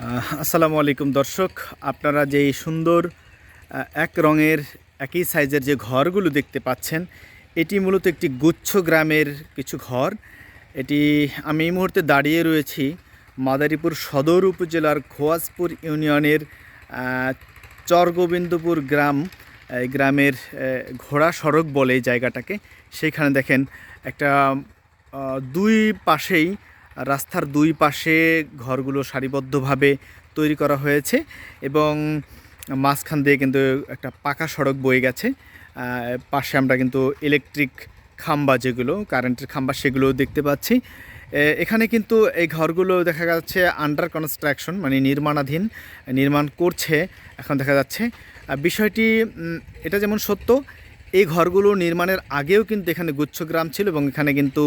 আসসালামু আলাইকুম দর্শক। আপনারা যে সুন্দর এক রঙের, একই সাইজের যে ঘরগুলো দেখতে পাচ্ছেন, এটি মূলত একটি গুচ্ছ গ্রামের কিছু ঘর। এটি আমি এই মুহূর্তে দাঁড়িয়ে রয়েছি মাদারীপুর সদর উপজেলার খোয়াজপুর ইউনিয়নের চরগোবিন্দপুর গ্রাম গ্রামের ঘোড়া সড়ক বলে জায়গাটাকে। সেইখানে দেখেন একটা দুই পাশেই রাস্তার দুই পাশে ঘরগুলো সারিবদ্ধভাবে তৈরি করা হয়েছে এবং মাঝখান দিয়ে কিন্তু একটা পাকা সড়ক বয়ে গেছে। পাশে আমরা কিন্তু ইলেকট্রিক খাম্বা যেগুলো কারেন্টের খাম্বা সেগুলো দেখতে পাচ্ছি। এখানে কিন্তু এই ঘরগুলো দেখা যাচ্ছে আন্ডার কনস্ট্রাকশন মানে নির্মাণাধীন, নির্মাণ করছে। এখন দেখা যাচ্ছে বিষয়টি এটা যেমন সত্য এই ঘরগুলো নির্মাণের আগেও কিন্তু এখানে গুচ্ছগ্রাম ছিল এবং এখানে কিন্তু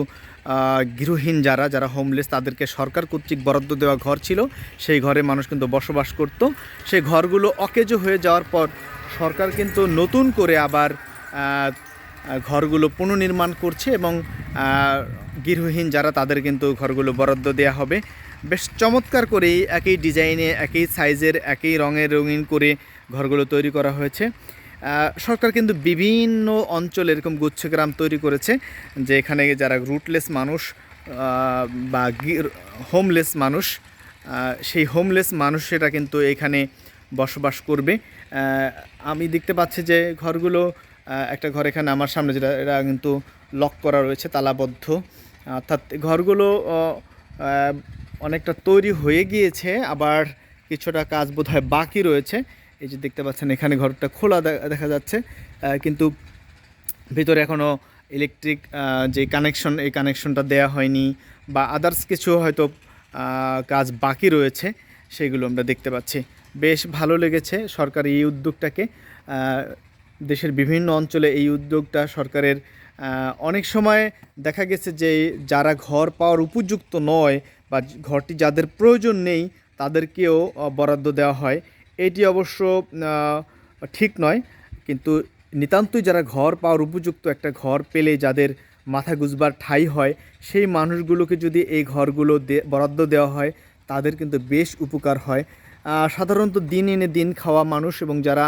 গৃহহীন যারা যারা হোমলেস তাদেরকে সরকার কর্তৃক বরাদ্দ দেওয়া ঘর ছিল। সেই ঘরে মানুষ কিন্তু বসবাস করত। সেই ঘরগুলো অকেজো হয়ে যাওয়ার পর সরকার কিন্তু নতুন করে আবার ঘরগুলো পুনর্নির্মাণ করছে এবং গৃহহীন যারা, তাদের কিন্তু ঘরগুলো বরাদ্দ দেওয়া হবে। বেশ চমৎকার করেই একই ডিজাইনে, একই সাইজের একই রঙের, রঙিন করে ঘরগুলো তৈরি করা হয়েছে। সরকার কিন্তু বিভিন্ন অঞ্চলে এরকম গুচ্ছগ্রাম তৈরি করেছে, যে এখানে যারা রুটলেস মানুষ বা হোমলেস মানুষ সেই হোমলেস মানুষেরা কিন্তু এখানে বসবাস করবে। আমি দেখতে পাচ্ছি যে ঘরগুলো একটা ঘর এখানে আমার সামনে যেটা, এটা কিন্তু লক করা রয়েছে, তালাবদ্ধ। অর্থাৎ ঘরগুলো অনেকটা তৈরি হয়ে গিয়েছে, আবার কিছুটা কাজ বোধহয় বাকি রয়েছে। এই যে দেখতে পাচ্ছেন, এখানে ঘরটা খোলা দেখা যাচ্ছে। কিন্তু ভিতরে এখনও ইলেকট্রিক যে কানেকশন এই কানেকশনটা দেওয়া হয়নি বা আদার্স কিছু হয়তো কাজ বাকি রয়েছে, সেগুলো আমরা দেখতে পাচ্ছি। বেশ ভালো লেগেছে সরকার এই উদ্যোগটাকে। দেশের বিভিন্ন অঞ্চলে এই উদ্যোগটা সরকারের অনেক সময় দেখা গেছে যে যারা ঘর পাওয়ার উপযুক্ত নয় বা ঘরটি যাদের প্রয়োজন নেই, তাদেরকেও বরাদ্দ দেওয়া হয়। এটি অবশ্য ঠিক নয়। কিন্তু নিতান্তই যারা ঘর পাওয়ার উপযুক্ত একটা ঘর পেলে যাদের মাথা গুজবার ঠাই হয়, সেই মানুষগুলোকে যদি এই ঘরগুলো বরাদ্দ দেওয়া হয়, তাদের কিন্তু বেশ উপকার হয়। সাধারণত দিন এনে দিন খাওয়া মানুষ এবং যারা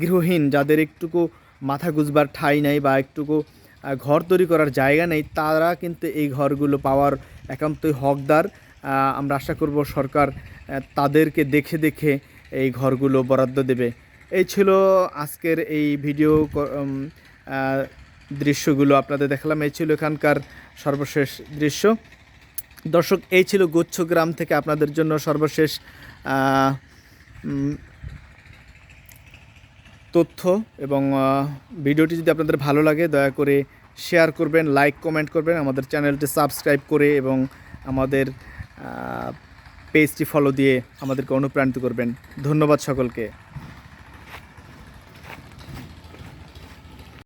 গৃহহীন, যাদের একটুকু মাথা গুজবার ঠাই নেই বা একটুকু ঘর তৈরি করার জায়গা নেই, তারা কিন্তু এই ঘরগুলো পাওয়ার একান্তই হকদার। আমরা আশা করব সরকার তাদেরকে দেখে দেখে এই ঘরগুলো বরাদ্দ দেবে। এই ছিল আজকের এই ভিডিও দৃশ্যগুলো আপনাদের দেখালাম। এই ছিল এখানকার সর্বশেষ দৃশ্য। দর্শক, এই ছিল গুচ্ছ গ্রাম থেকে আপনাদের জন্য সর্বশেষ তথ্য এবং ভিডিওটি যদি আপনাদের ভালো লাগে, দয়া করে শেয়ার করবেন, লাইক, কমেন্ট করবেন। আমাদের চ্যানেলটি সাবস্ক্রাইব করে এবং আমাদের পেজটি ফলো দিয়ে আমাদেরকে অনুপ্রাণিত করবেন। ধন্যবাদ সকলকে।